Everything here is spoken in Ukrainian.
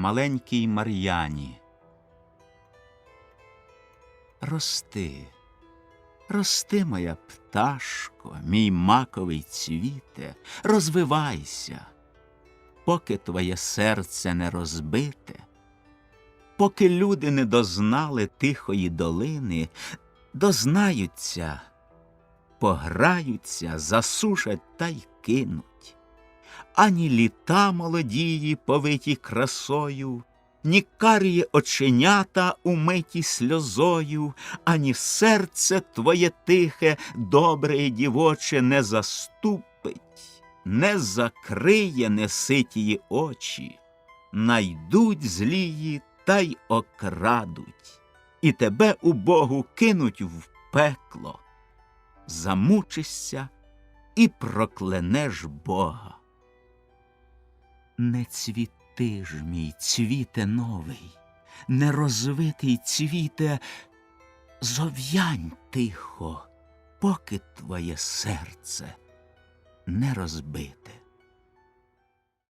маленькій Мар'яні. Рости, рости, моя пташко, мій маковий цвіте, розвивайся, поки твоє серце не розбите, поки люди не дознали тихої долини, дознаються, пограються, засушать та й кинуть. Ані літа молодії, повиті красою, ні карі оченята умиті сльозою, ані серце твоє тихе, добре і дівоче не заступить, не закриє неситії очі, найдуть злії та й окрадуть, і тебе у Богу кинуть в пекло, замучишся і проклянеш Бога. Не цвіти ж, мій цвіте новий, нерозвитий цвіте, зов'янь тихо, поки твоє серце не розбите.